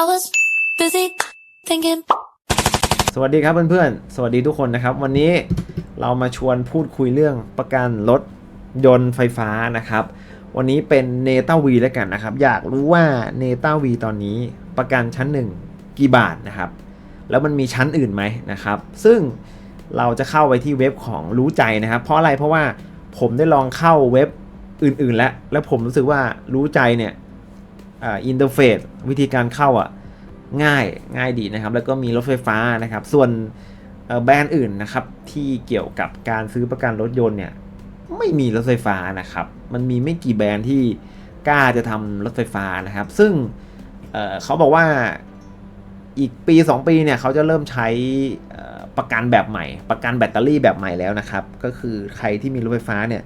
I was busy thinking. สวัสดีครับเพื่อนๆ สวัสดีทุกคนนะครับ วันนี้เรามาชวนพูดคุยเรื่องประกันรถยนต์ไฟฟ้านะครับ วันนี้เป็นเนต้าวีแล้วกันนะครับ อยากรู้ว่าเนต้าวีตอนนี้ประกันชั้นหนึ่งกี่บาทนะครับ แล้วมันมีชั้นอื่นไหมนะครับ ซึ่งเราจะเข้าไปที่เว็บของรู้ใจนะครับ เพราะอะไรเพราะว่าผมได้ลองเข้าเว็บอื่นๆ แล้ว แล้วผมรู้สึกว่ารู้ใจเนี่ย อินเทอร์เฟซวิธีการเข้าอะง่ายง่ายดีนะครับ แล้วก็มีรถไฟฟ้านะครับ ส่วนแบรนด์อื่นนะครับ ที่เกี่ยวกับการซื้อประกันรถยนต์เนี่ยไม่มีรถไฟฟ้านะครับ มันมีไม่กี่แบรนด์ที่กล้าจะทำรถไฟฟ้านะครับ ซึ่งเเขาบอกว่าอีกปี 2 ปีเนี่ยเขาจะเริ่มใช้เประกันแบบใหม่ ประกันแบตเตอรี่แบบใหม่แล้วนะครับ ก็คือใครที่มีรถไฟฟ้าเนี่ย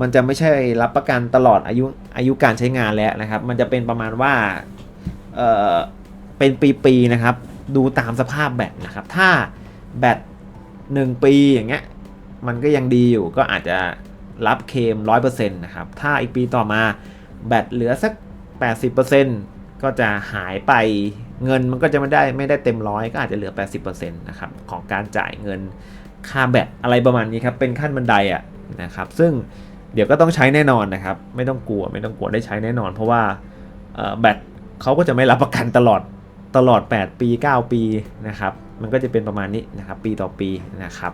มันจะไม่ใช่รับประกันตลอดอายุอายุการใช้งานแล้วนะครับ มันจะเป็นประมาณว่า เออเป็นปีๆนะครับ ดูตามสภาพแบตนะครับ ถ้าแบต1ปีอย่างเงี้ย มันก็ยังดีอยู่ก็อาจจะรับเคม100%นะครับ ถ้าอีกปีต่อมาแบตเหลือสัก 80%ก็จะหายไป เงินมันก็จะไม่ได้ไม่ได้เต็มร้อยก็อาจจะเหลือ 80%นะครับของการจ่ายเงินค่าแบตอะไรประมาณนี้ครับเป็นขั้นบันไดอะนะครับซึ่งเดี๋ยวก็ต้องใช้แน่นอนนะครับ ไม่ต้องกลัวไม่ต้องกลัวได้ใช้แน่นอน เพราะว่าแบตเขาก็จะไม่รับประกันตลอดตลอด 8 ปี 9 ปีนะครับมันก็จะเป็นประมาณนี้นะครับปีต่อปีนะครับ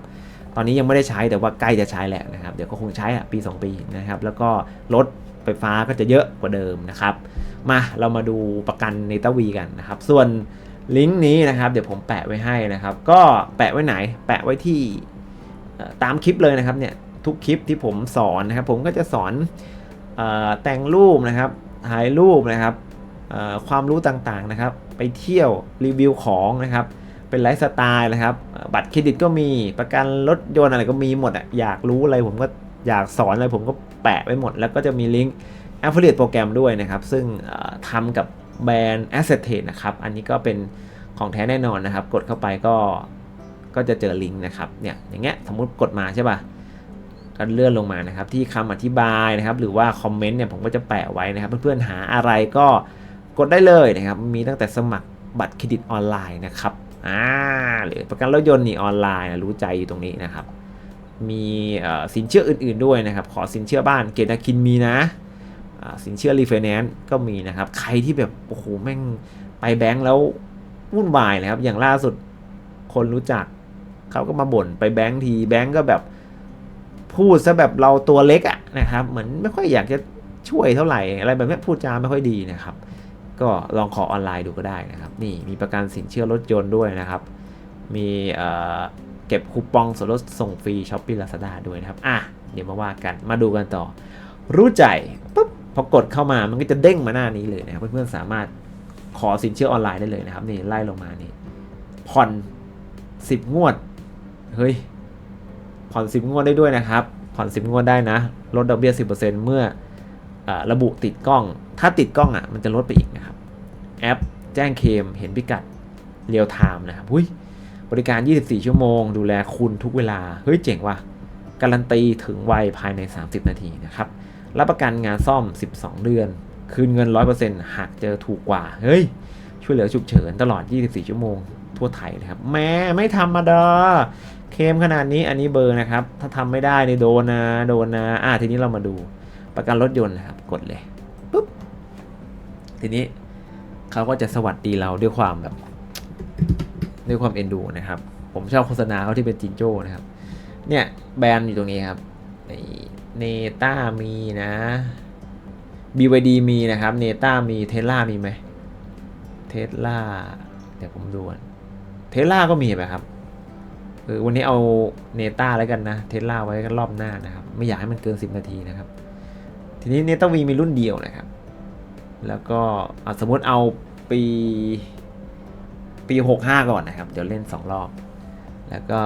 ตอนนี้ยังไม่ได้ใช้แต่ว่าใกล้จะใช้แหละนะครับเดี๋ยวก็คงใช้อะปี 2 ปีนะครับแล้วก็รถ ไฟฟ้าก็จะเยอะกว่าเดิมนะครับ มาเรามาดูประกันเนตวีกันนะครับ ส่วนลิงก์นี้นะครับ เดี๋ยวผมแปะไว้ให้นะครับ ก็แปะไว้ไหน แปะไว้ที่ตามคลิปเลยนะครับเนี่ยทุกคลิปที่ผมสอนนะครับ ผมก็จะสอนออแต่งรูปนะครับถ่ายรูปนะครับความรู้ต่างๆนะครับ ไปเที่ยวรีวิวของนะครับ เป็นไลฟ์สไตล์นะครับ บัตรเครดิตก็มีประกันรถยนต์อะไรก็มีหมดอะอยากรู้อะไรผมก็ อยากสอนอะไรผมก็แปะไว้หมด แล้วก็จะมีลิงก์ affiliate โปรแกรมด้วยนะครับ ซึ่งทำกับแบรนด์ Asset Trade นะครับ อันนี้ก็เป็นของแท้แน่นอนนะครับ กดเข้าไปก็ก็จะเจอลิงก์นะครับ เนี่ย อย่างเงี้ย สมมุติกดมาใช่ป่ะ ก็เลื่อนลงมานะครับ ที่คำอธิบายนะครับ หรือว่าคอมเมนต์เนี่ยผมก็จะแปะไว้นะครับ เพื่อนๆ หาอะไรก็กดได้เลยนะครับ มีตั้งแต่สมัครบัตรเครดิตออนไลน์นะครับ อ่า หรือประกันรถยนต์นี่ออนไลน์รู้ใจอยู่ตรงนี้นะครับ มีสินเชื่ออื่นๆด้วยนะครับ ขอสินเชื่อบ้านเกตาคินมีนะสินเชื่อรีไฟแนนซ์ก็มีนะครับ ใครที่แบบโอ้โหแม่งไปแบงก์แล้ววุ่นวายนะครับ อย่างล่าสุดคนรู้จักเขาก็มาบ่นไปแบงก์ทีแบงก์ก็แบบพูดซะแบบเราตัวเล็กอะนะครับ เหมือนไม่ค่อยอยากจะช่วยเท่าไหร่อะไรแบบนี้พูดจาไม่ค่อยดีนะครับ ก็ลองขอออนไลน์ดูก็ได้นะครับ นี่มีประกันสินเชื่อรถยนต์ด้วยนะครับ มี เก็บคูปองส่วนลดส่งฟรีช้อปปี้ลาซาด้าด้วยนะครับ อะ เดี๋ยวมาว่ากัน มาดูกันต่อ รู้ใจปุ๊บ พอกดเข้ามา มันก็จะเด้งมาหน้านี้เลยนะครับ เพื่อนๆ สามารถขอสินเชื่อออนไลน์ได้เลยนะครับ นี่ไล่ลงมานี่ ผ่อน 10 งวด เฮ้ย ผ่อน 10 งวดได้ด้วยนะครับ ผ่อน 10 งวดได้นะ ลดดอกเบี้ย 10%เมื่ออระบุติดกล้อง ถ้าติดกล้องอะ มันจะลดไปอีกนะครับ แอป แจ้งเคม เห็นพิกัด เรียลไทม์นะครับ หุ้ย บริการ 24 ชั่วโมง ดูแลคุณทุกเวลา เฮ้ยเจ๋งว่ะ การันตีถึงไวภายใน 30 นาทีนะครับ รับประกันงานซ่อม 12 เดือน คืนเงิน 100%หากเจอถูกกว่า เฮ้ย ช่วยเหลือฉุกเฉินตลอด 24 ชั่วโมง ทั่วไทยนะครับ แม้ไม่ธรรมดา เคมขนาดนี้อันนี้เบอร์นะครับ ถ้าทำไม่ได้ในโดนนะ โดนนะ อ่าทีนี้เรามาดู ประกันรถยนต์นะครับ กดเลย ปุ๊บ ทีนี้เขาก็จะสวัสดีเราด้วยความแบบ ด้วยความเอ็นดูนะครับ ผมชอบโฆษณาเขาที่เป็นจิงโจ้นะครับ เนี่ยแบรนด์อยู่ตรงนี้ครับเนต้ามีนะ BYD มีนะครับเนต้ามีเทสลามีไหมเทสลาเดี๋ยวผมดูเทสลาก็มีไหมครับเออวันนี้เอาเนต้าแล้วกันนะเทสลาไว้กันรอบหน้านะครับ ไม่อยากให้มันเกิน 10 นาทีนะครับ ทีนี้เนต้าวีมีรุ่นเดียวนะครับ แล้วก็อะสมมติเอาปี ปี 65 ก่อนนะครับ เดี๋ยวเล่น 2 รอบ แล้วก็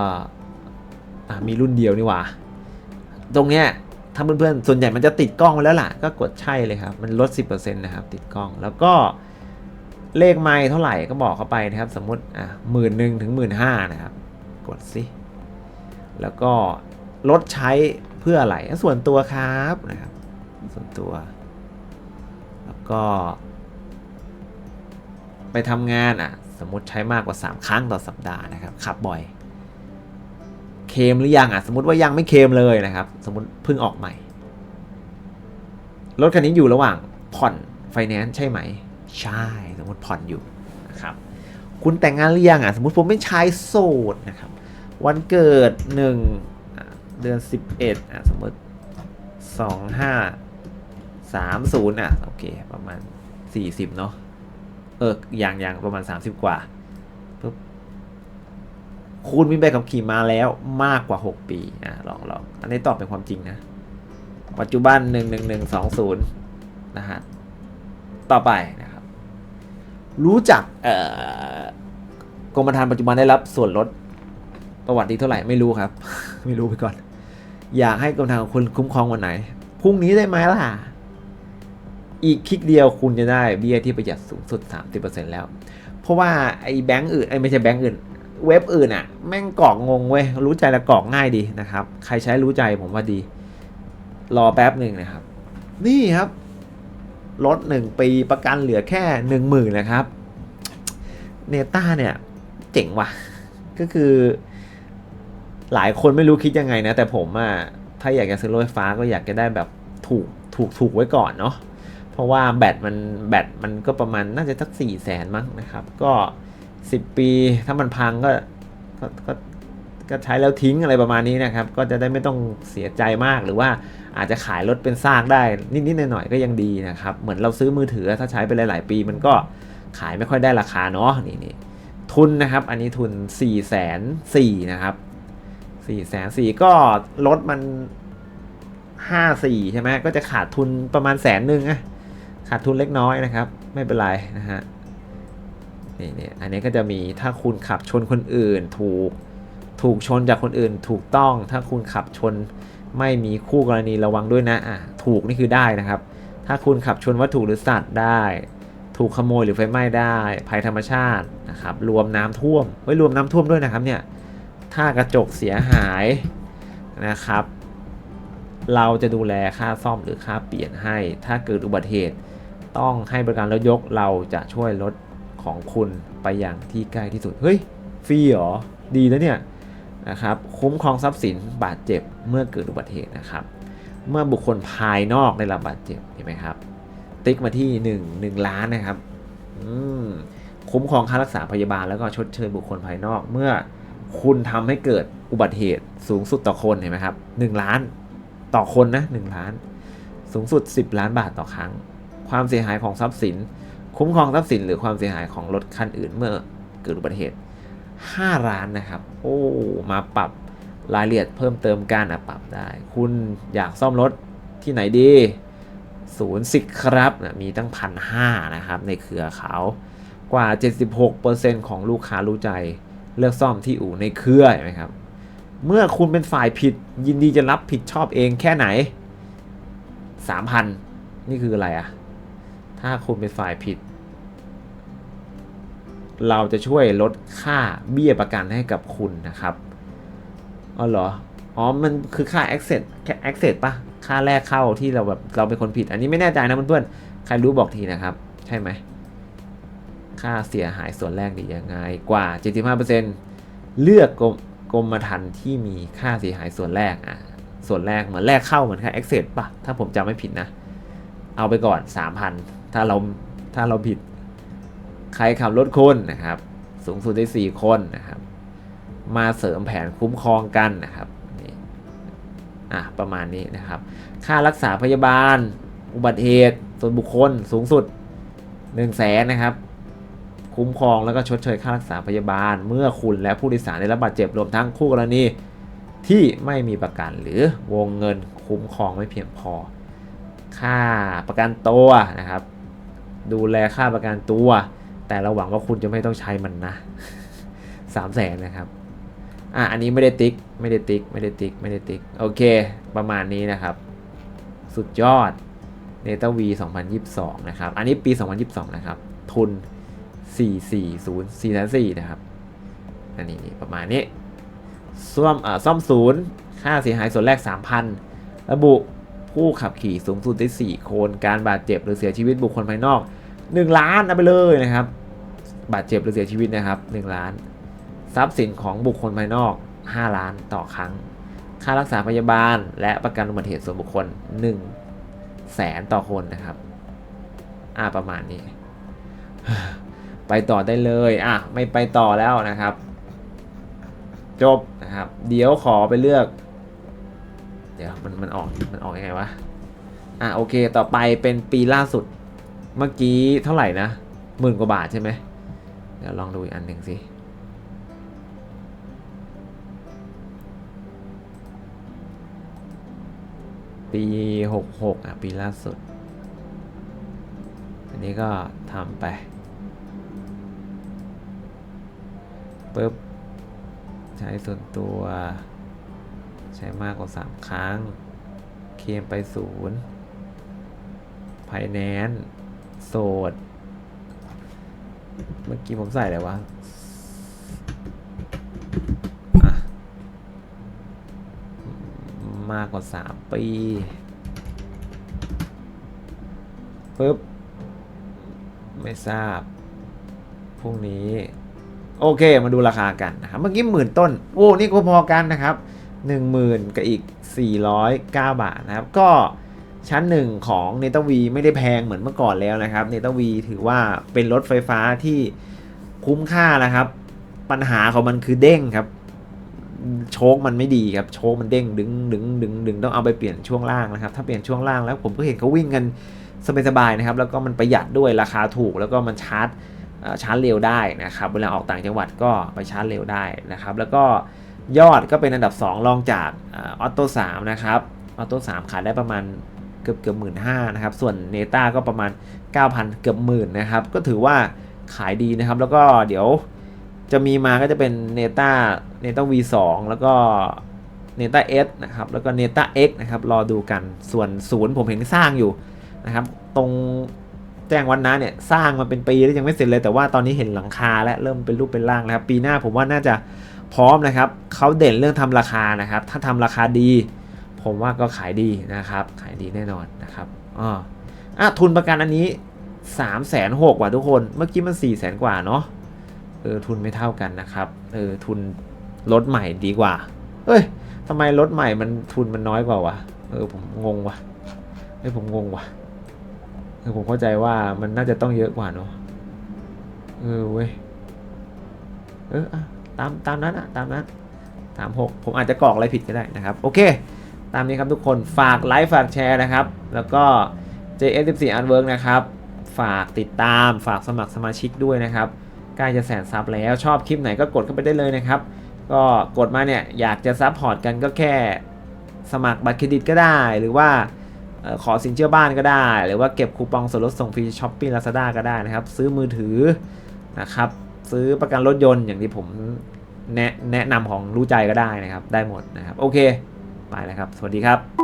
มีรุ่นเดียวนี่หว่า ตรงเนี้ยถ้าเพื่อนๆ ส่วนใหญ่มันจะติดกล้องไว้แล้วล่ะ ก็กดใช่เลยครับ มันลด 10%นะครับ ติดกล้อง แล้วก็เลขไมล์เท่าไหร่ก็บอกเข้าไปนะครับ สมมติอะหมื่นหนึ่งถึงหมื่นห้านะครับ กดสิ แล้วก็ลดใช้เพื่ออะไร ส่วนตัวครับนะครับ ส่วนตัว แล้วก็ ไปทำงานอะ มมติใช้มากกว่า 3 ครั้งต่อสัปดาห์นะครับขับบ่อย เคมหรือยังอะสมมติว่ายังไม่เคมเลยนะครับ สมมติเพิ่งออกใหม่ รถคันนี้อยู่ระหว่างผ่อนไฟแนนซ์ใช่ไหม ใช่ สมมติผ่อนอยู่นะครับคุณแต่งงานหรือยังอะสมมติผมเป็นชายโสดนะครับ วันเกิดหนึ่งเดือนสิบเอ็ดอะสมมติสองห้าสามศูนย์อะโอเคประมาณสี่สิบเนาะ เอออย่างอย่างประมาณสามสิบกว่าปุ๊บคุณมีใบขับขี่มาแล้วมากกว่าหกปีอะลองลองอันนี้ตอบเป็นความจริงนะ ปัจจุบันหนึ่งหนึ่งหนึ่งสองศูนย์นะฮะ ต่อไปนะครับ รู้จักเอ่อกรมธรรม์ปัจจุบันได้รับส่วนลดประวัติดีเท่าไหร่ไม่รู้ครับ ไม่รู้ไปก่อน อยากให้กรมธรรม์ของคุณคุ้มครองวันไหนพรุ่งนี้ได้ไหมล่ะ อีกคลิกเดียวคุณจะได้เบี้ยที่ประหยัดสูงสุด 30%แล้ว เพราะว่าไอ้แบงก์อื่นไอ้ไม่ใช่แบงก์อื่น เว็บอื่นอะแม่งกรอกงงเว้ยรู้ใจละกรอกง่ายดีนะครับ ใครใช้รู้ใจผมว่าดี รอแป๊บหนึ่งนะครับ นี่ครับลดหนึ่งปีประกันเหลือแค่หนึ่งหมื่นนะครับเนต้าเนี่ยเจ๋งว่ะ ก็คือ หลายคนไม่รู้คิดยังไงนะ แต่ผมอะถ้าอยากจะซื้อรถไฟฟ้าก็อยากจะได้แบบถูกถูกถูกไว้ก่อนเนาะ เพราะว่าแบตมันแบตมันก็ประมาณน่าจะสักสี่แสนมั้งนะครับ ก็สิบปีถ้ามันพังก็ก็ก็ก็ใช้แล้วทิ้งอะไรประมาณนี้นะครับ ก็จะได้ไม่ต้องเสียใจมากหรือว่าอาจจะขายรถเป็นซากได้ นิดๆหน่อยๆก็ยังดีนะครับ เหมือนเราซื้อมือถือถ้าใช้ไปหลาย ๆ ปีมันก็ขายไม่ค่อยได้ราคาเนาะนี่นี่ทุนนะครับ อันนี้ทุน4ี่แสนสี่นะครับ4ี่แสนสี่ก็ลดมันห้าสี่ใช่ไหมก็จะขาดทุนประมาณแสนหนึ่งอะ ขาดทุนเล็กน้อยนะครับ ไม่เป็นไรนะฮะนี่นี่อันนี้ก็จะมีถ้าคุณขับชนคนอื่น ถูกถูกชนจากคนอื่นถูกต้อง ถ้าคุณขับชนไม่มีคู่กรณีระวังด้วยนะอะถูกนี่คือได้นะครับ ถ้าคุณขับชนวัตถุหรือสัตว์ได้ ถูกขโมยหรือไฟไหม้ได้ ภัยธรรมชาตินะครับรวมน้ำท่วมไว้ยรวมน้ำท่วมด้วยนะครับเนี่ยถ้ากระจกเสียหายนะครับ เราจะดูแลค่าซ่อมหรือค่าเปลี่ยนให้ ถ้าเกิดอุบัติเหตุ ต้องให้บริการรถยกเราจะช่วยรถของคุณไปอย่างที่ใกล้ที่สุด เฮ้ย ฟรีเหรอ ดีนะเนี่ยนะครับคุ้มครองทรัพย์สินบาดเจ็บเมื่อเกิดอุบัติเหตุนะครับ เมื่อบุคคลภายนอกได้รับบาดเจ็บเห็นไหมครับ ติ๊กมาที่ 1 1 ล้านนะครับอืมคุ้มครองค่ารักษาพยาบาลแล้วก็ชดเชยบุคคลภายนอก เมื่อคุณทำให้เกิดอุบัติเหตุสูงสุดต่อคนเห็นไหมครับ1ล้านต่อคนนะ1ล้าน สูงสุด 10 ล้านบาทต่อครั้ง ความเสียหายของทรัพย์สิน คุ้มครองทรัพย์สิน หรือความเสียหายของรถคันอื่นเมื่อเกิดอุบัติเหตุ 5 ล้านนะครับ โอ้มาปรับรายละเอียดเพิ่มเติมการอะปรับได้ คุณอยากซ่อมรถที่ไหนดีศูนย์สิครับนะมีตั้งพันห้านะครับ ในเครือเขากว่า 76%ของลูกค้ารู้ใจ เลือกซ่อมที่อู่ในเครือเห็นไหมครับ เมื่อคุณเป็นฝ่ายผิดยินดีจะรับผิดชอบเองแค่ไหน 3,000 นี่คืออะไรอะ ถ้าคุณเป็นฝ่ายผิด เราจะช่วยลดค่าเบี้ยประกันให้กับคุณนะครับอ๋อเหรอ อ๋อ มันคือค่า access แค่ access ปะค่าแรกเข้าที่เราแบบเราเป็นคนผิด อันนี้ไม่แน่ใจนะเพื่อนๆใครรู้บอกทีนะครับ ใช่ไหม ค่าเสียหายส่วนแรกดียังไงกว่า 75%เลือกกรมกรมธรรม์ที่มีค่าเสียหายส่วนแรกอะส่วนแรกเหมือนแรกเข้าเหมือนค่า access ปะถ้าผมจำไม่ผิดนะ เอาไปก่อน 3,000 ถ้าเราถ้าเราผิดใครขับรถคนนะครับ สูงสุดได้ 4 คนนะครับ มาเสริมแผนคุ้มครองกันนะครับนี่อะประมาณนี้นะครับ ค่ารักษาพยาบาล อุบัติเหตุ ส่วนบุคคลสูงสุด1นึ่งแสนนะครับ คุ้มครองแล้วก็ชดเชยค่ารักษาพยาบาล เมื่อคุณและผู้โดยสารได้รับบาดเจ็บรวมทั้งคู่กรณีที่ไม่มีประกันหรือวงเงินคุ้มครองไม่เพียงพอ ค่าประกันตัวนะครับ ดูแลค่าประกันตัว แต่เราหวังว่าคุณจะไม่ต้องใช้มันนะสามแสนนะครับ อะอันนี้ไม่ได้ติ๊ก ไม่ได้ติ๊ก ไม่ได้ติ๊ก ไม่ได้ติ๊ก โอเค ประมาณนี้นะครับ สุดยอด n e t a V 2022 นะครับ อันนี้ปี 2022 นะครับ ทุน 440 404นะครับ อันนี้ประมาณนี้ซ่อมอ่าซ่อมศูนย์ ค่าเสียหายส่วนแรก 3,000 ระบุ ผู้ขับขี่สูงสุดได้4คนการบาดเจ็บหรือเสียชีวิตบุคคลภายนอก 1 ล้านเอาไปเลยนะครับ บาดเจ็บหรือเสียชีวิตนะครับ 1 ล้าน ทรัพย์สินของบุคคลภายนอก 5 ล้านต่อครั้ง ค่ารักษาพยาบาล และประกันอุบัติเหตุส่วนบุคคล1แสนต่อคนนะครับอ่าประมาณนี้ ไปต่อได้เลยอะไม่ไปต่อแล้วนะครับ จบนะครับ เดี๋ยวขอไปเลือก เดี๋ยวมันมันออกมันออกยังไงวะ อะโอเคต่อไปเป็นปีล่าสุด เมื่อกี้เท่าไหร่นะหมื่นกว่าบาทใช่ไหมเดี๋ยวลองดูอีกอันหนึ่งสิปีหกหกอะปีล่าสุด อันนี้ก็ทำไปปุ๊บใช้ส่วนตัว ใช้มากกว่า 3 ครั้ง เคมไปศูนย์ไ i แนนโสด เมื่อกี้ผมใส่อะไรวะมากกว่า 3 ปีปุ๊บ ไม่ทราบ พรุ่งนี้ โอเค มาดูราคากันนะครับ เมื่อกี้หมื่นต้น โอ้ นี่ก็พอกันนะครับ 10,000กับอีก 409 บาทนะครับ ก็ชั้นหนึ่งของเนตวีไม่ได้แพงเหมือนเมื่อก่อนแล้วนะครับเนตวีถือว่าเป็นรถไฟฟ้าที่คุ้มค่านะครับ ปัญหาของมันคือเด้งครับ โชคมันไม่ดีครับ โชคมันเด้งดึงดึงดึงดึงต้องเอาไปเปลี่ยนช่วงล่างนะครับ ถ้าเปลี่ยนช่วงล่างแล้วผมก็เห็นเขาวิ่งกันสบายๆนะครับ แล้วก็มันประหยัดด้วยราคาถูก แล้วก็มันชาร์จชาร์จเร็วได้นะครับ เวลาออกต่างจังหวัดก็ไปชาร์จเร็วได้นะครับ แล้วก็ ยอดก็เป็นอันดับ 2 รองจากออโต้สนะครับออโต้สขายได้ประมาณเกือบเกือบหมื่นห้านะครับ ส่วนเนต้าก็ประมาณ 9,000 เกือบหมื่นนะครับ ก็ถือว่าขายดีนะครับ แล้วก็เดี๋ยวจะมีมาก็จะเป็นเนต้าเนต้า V2 แล้วก็เนต้า S นะครับ แล้วก็เนต้า X นะครับ รอดูกัน ส่วนศูนย์ผมเห็นสร้างอยู่นะครับ ตรงแจ้งวันนะเนี่ยสร้างมาเป็นปีแล้วยังไม่เสร็จเลย แต่ว่าตอนนี้เห็นหลังคาและเริ่มเป็นรูปเป็นร่างแล้วครับ ปีหน้าผมว่าน่าจะ พร้อมนะครับเขาเด่นเรื่องทำราคานะครับ ถ้าทำราคาดี ผมว่าก็ขายดีนะครับ ขายดีแน่นอนนะครับอ๋ออะทุนประกันอันนี้3ามแสนหกว่าทุกคน เมื่อกี้มัน4ี่แสนกว่าเนาะเออทุนไม่เท่ากันนะครับเออทุนรถใหม่ดีกว่า เอ้ยทำไมรถใหม่มันทุนมันน้อยกว่าวะเออผมงงว่ะเฮ้ยผมงงว่ะคือผมเข้าใจว่ามันน่าจะต้องเยอะกว่าเนอะเออเว้ยเอออะ ตามตามนั้นอะตามนั้นสามหกผมอาจจะกรอกอะไรผิดก็ได้นะครับ โอเค ตามนี้ครับทุกคนฝากไลค์ฝากแชร์นะครับ แล้วก็ JS14 Artwork นะครับ ฝากติดตามฝากสมัครสมาชิกด้วยนะครับใกล้จะแสนซับแล้วชอบคลิปไหนก็กดเข้าไปได้เลยนะครับ ก็กดมาเนี่ยอยากจะซับพอร์ตกันก็แค่สมัครบัตรเครดิตก็ได้ หรือว่าขอสินเชื่อบ้านก็ได้ หรือว่าเก็บคูปองส่วนลดส่งฟรีช้อปปี้ลาซาด้าก็ได้นะครับ ซื้อมือถือนะครับ ซื้อประกันรถยนต์อย่างที่ผมแนะแนะนำของรู้ใจก็ได้นะครับ ได้หมดนะครับ โอเค ไปแล้วครับ สวัสดีครับ